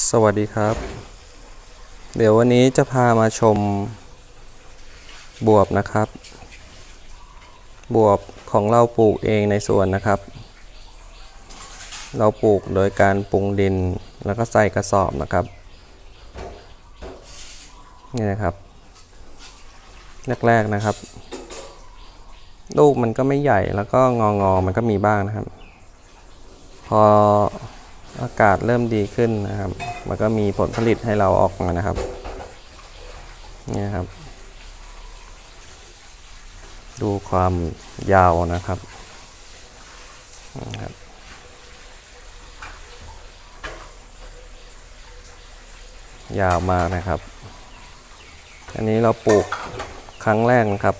สวัสดีครับ เดี๋ยววันนี้จะพามาชมบวบนะครับ บวบของเราปลูกเองในสวนนะครับ เราปลูกโดยการปรุงดินแล้วก็ใส่กระสอบนะครับ นี่นะครับ แรกๆนะครับ ลูกมันก็ไม่ใหญ่แล้วก็งองอๆมันก็มีบ้างนะครับ พอ อากาศเริ่มดีขึ้นนะครับ มันก็มีผลผลิตให้เราออกมานะครับนี่นะครับ ดูความยาวนะครับนะครับยาวมากนะครับ อันนี้เราปลูกครั้งแรกนะครับ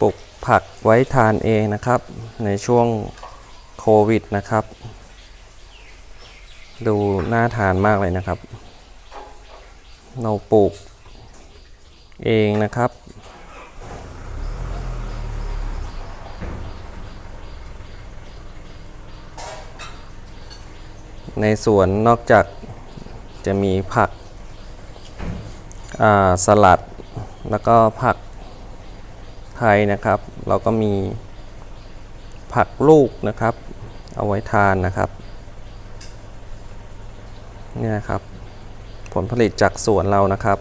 ปลูกผักไว้ทานเองนะครับ ในช่วงโควิดนะครับ ดูน่าทานมากเลยนะครับ เราปลูกเองนะครับ ในสวนนอกจากจะมีผักสลัดแล้วก็ผักไทยนะครับ เราก็มีผักลูกนะครับ เอาไว้ทานนะครับ นี่นะครับ ผลผลิตจากสวนเรานะครับ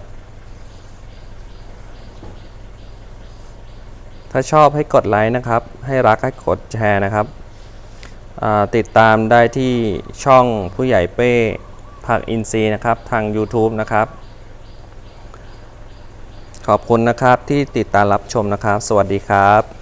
ถ้าชอบให้กดไลค์นะครับ ให้รักให้กดแชร์นะครับติดตามได้ที่ช่องผู้ใหญ่เป้ผักอินทรีนะครับทาง YouTube นะครับ ขอบคุณนะครับที่ติดตามรับชมนะครับ สวัสดีครับ